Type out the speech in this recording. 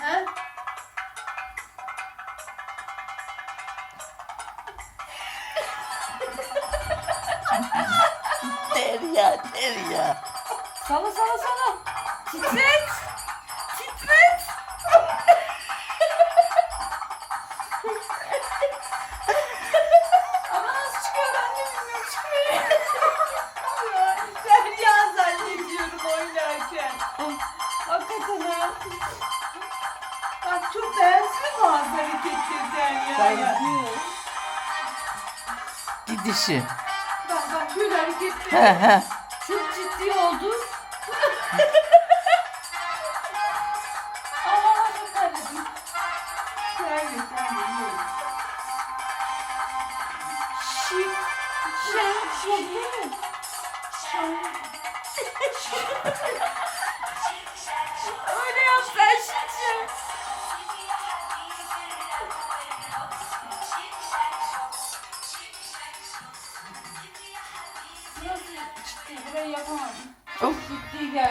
Ha? Derya, Derya. Salla salla salla. Titret. Titret. Ama nasıl çıkıyor ben de bilmiyorum çıkmıyor. Derya zannediyorum oynarken. Hakikaten ha. Bak çok beğensin bazı hareketleri Derya'ya. Gidişi. Bak bak böyle hareketleri. He he. Çok ciddi oldu. Aa çok terledim. Terledim, Burayı yapamadım. Çok ciddi geldi.